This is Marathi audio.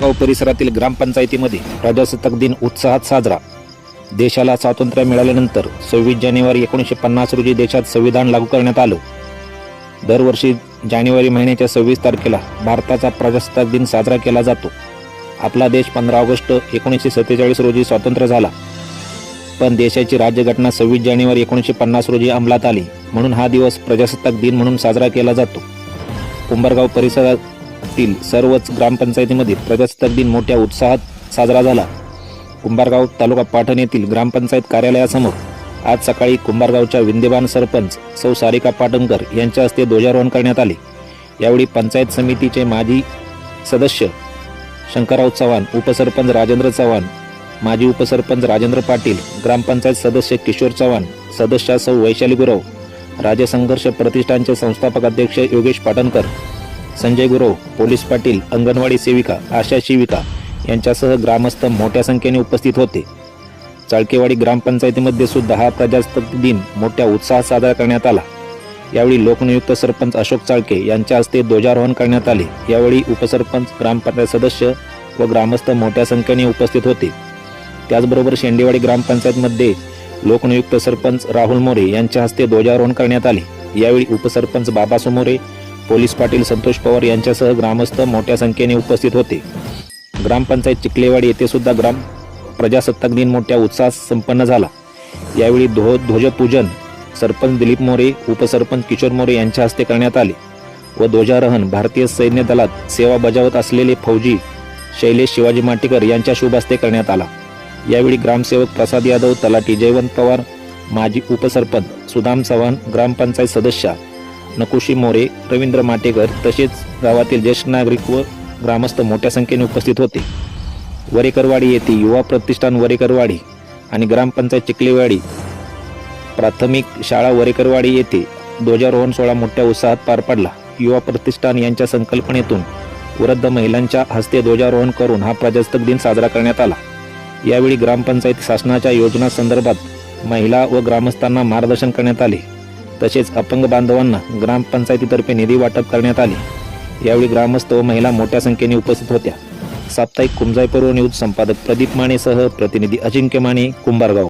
गाव परिसरातील ग्रामपंचायतीमध्ये प्रजासत्ताक दिन उत्साहात साजरा. देशाला स्वातंत्र्य मिळाल्यानंतर सव्वीस जानेवारी एकोणीसशे पन्नास रोजी देशात संविधान लागू करण्यात आलं. दरवर्षी जानेवारी महिन्याच्या सव्वीस तारखेला भारताचा प्रजासत्ताक दिन साजरा केला जातो. आपला देश पंधरा ऑगस्ट एकोणीसशे सत्तेचाळीस रोजी स्वातंत्र्य झाला. पण देशाची राज्यघटना सव्वीस जानेवारी एकोणीसशे पन्नास रोजी अंमलात आली म्हणून हा दिवस प्रजासत्ताक दिन म्हणून साजरा केला जातो. कुंभारगाव परिसरातील सर्वच ग्रामपंचायतीमध्ये प्रजासत्ताक दिन मोठ्या उत्साहात साजरा झाला. कुंभारगाव तालुका पाटण येथील ग्रामपंचायत कार्यालयासमोर आज सकाळी कुंभारगावच्या विंदेवान सरपंच सौ सारिका पाटणकर यांच्या हस्ते ध्वजारोहण करण्यात आले. यावेळी पंचायत समितीचे माजी सदस्य शंकरराव चव्हाण उपसरपंच राजेंद्र चव्हाण माजी उपसरपंच राजेंद्र पाटील ग्रामपंचायत सदस्य किशोर चव्हाण सदस्या सौ वैशाली गुरव राज्य संघर्ष प्रतिष्ठानचे संस्थापक अध्यक्ष योगेश पाटणकर संजय गुरव पोलीस पाटील अंगणवाडी सेविका आशा शिविका यांच्यासह ग्रामस्थ मोठ्या संख्येने उपस्थित होते. चाळकेवाडी ग्रामपंचायतीमध्ये सुद्धा हा प्रजासत्ताक दिन मोठ्या उत्साहात साजरा करण्यात आला. यावेळी लोकनियुक्त सरपंच अशोक चाळके यांच्या हस्ते ध्वजारोहण करण्यात आले. यावेळी उपसरपंच ग्रामपंचायत सदस्य व ग्रामस्थ मोठ्या संख्येने उपस्थित होते. त्याचबरोबर शेंडेवाडी ग्रामपंचायतमध्ये लोकनियुक्त सरपंच राहुल मोरे यांच्या हस्ते ध्वजारोहण करण्यात आले. यावेळी उपसरपंच बाबा मोरे पोलीस पाटील संतोष पवार यांच्यासह ग्रामस्थ मोठ्या संख्येने उपस्थित होते. ग्रामपंचायत चिखलेवाडी येथे सुद्धा ग्राम प्रजासत्ताक दिन मोठ्या उत्साहात संपन्न झाला. यावेळी ध्व ध्वजपूजन सरपंच दिलीप मोरे उपसरपंच किशोर मोरे यांच्या हस्ते करण्यात आले व ध्वजारोहण भारतीय सैन्य दलात सेवा बजावत असलेले फौजी शैलेश शिवाजी माटेकर यांच्या शुभ हस्ते करण्यात आला. यावेळी ग्रामसेवक प्रसाद यादव तलाठी जयवंत पवार माजी उपसरपंच सुदाम चव्हाण ग्रामपंचायत सदस्या नकुशी मोरे रवींद्र माटेकर तसेच गावातील ज्येष्ठ नागरिक व ग्रामस्थ मोठ्या संख्येने उपस्थित होते. वरेकरवाडी येथे युवा प्रतिष्ठान वरेकरवाडी आणि ग्रामपंचायत चिखलेवाडी प्राथमिक शाळा वरेकरवाडी येथे ध्वजारोहण सोहळा मोठ्या उत्साहात पार पडला. युवा प्रतिष्ठान यांच्या संकल्पनेतून वृद्ध महिलांच्या हस्ते ध्वजारोहण करून हा प्रजासत्ताक दिन साजरा करण्यात आला. यावेळी ग्रामपंचायत शासनाच्या योजना संदर्भात महिला व ग्रामस्थांना मार्गदर्शन करण्यात आले. तसेच अपंग बांधवांना ग्रामपंचायतीतर्फे निधी वाटप करण्यात आले. यावेळी ग्रामस्थ व महिला मोठ्या संख्येने उपस्थित होत्या. साप्ताहिक कुंजायपूर्व न्यूज संपादक प्रदीप मानेसह प्रतिनिधी अजिंक्य माने कुंभारगाव.